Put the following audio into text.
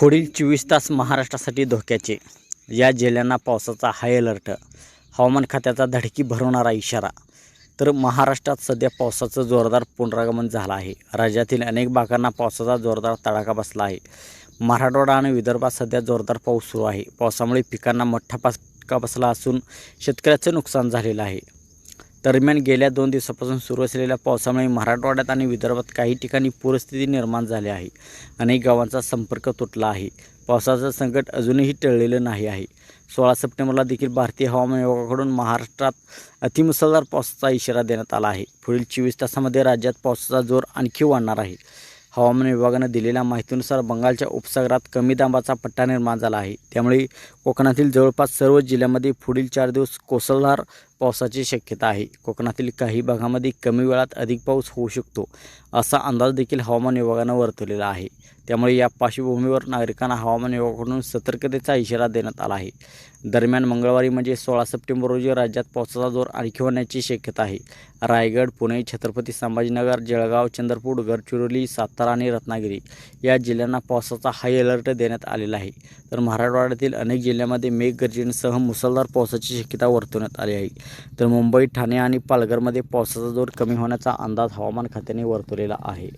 पुढील चोवीस तास महाराष्ट्रासाठी धोक्याचे. या जिल्ह्यांना पावसाचा हाय अलर्ट हवामान खात्याचा धडकी भरवणारा इशारा. तर महाराष्ट्रात सध्या पावसाचं जोरदार पुनरागमन झालं आहे. राज्यातील अनेक भागांना पावसाचा जोरदार तडाखा बसला आहे. मराठवाडा आणि विदर्भात सध्या जोरदार पाऊस सुरू आहे. पावसामुळे पिकांना मोठा फटका बसला असून शेतकऱ्याचं नुकसान झालेलं आहे. दरम्यान गेल्या दोन दिवसापासून सुरू असलेल्या पावसामुळे मराठवाड्यात आणि विदर्भात काही ठिकाणी पूरस्थिती निर्माण झाली आहे. अनेक गावांचा संपर्क तुटला आहे. पावसाचं संकट अजूनही टळलेलं नाही आहे. सोळा सप्टेंबरला देखील भारतीय हवामान विभागाकडून महाराष्ट्रात अतिमुसळधार पावसाचा इशारा देण्यात आला आहे. पुढील चोवीस तासामध्ये राज्यात पावसाचा जोर आणखी वाढणार आहे. हवामान विभागानं दिलेल्या माहितीनुसार बंगालच्या उपसागरात कमी दाबाचा पट्टा निर्माण झाला आहे. त्यामुळे कोकणातील जवळपास सर्व जिल्ह्यांमध्ये पुढील चार दिवस कोसळधार पावसाची शक्यता आहे. कोकणातील काही भागामध्ये कमी वेळात अधिक पाऊस होऊ शकतो असा अंदाज देखील हवामान विभागानं वर्तवलेला आहे. त्यामुळे या पार्श्वभूमीवर नागरिकांना हवामान विभागाकडून सतर्कतेचा इशारा देण्यात आला आहे. दरम्यान मंगळवारी म्हणजे सोळा सप्टेंबर रोजी राज्यात पावसाचा जोर आणखी होण्याची शक्यता आहे. रायगड पुणे छत्रपती संभाजीनगर जळगाव चंद्रपूर गडचिरोली सातारा आणि रत्नागिरी या जिल्ह्यांना पावसाचा हाय अलर्ट देण्यात आलेला आहे. तर मराठवाड्यातील अनेक जिल्ह्यांमध्ये मेघगर्जनेसह मुसळधार पावसाची शक्यता वर्तवण्यात आली आहे. तर मुंबई ठाणे आणि पालघरमध्ये पावसाचा जोर कमी होण्याचा अंदाज हवामान खात्याने वर्तवलेला आहे.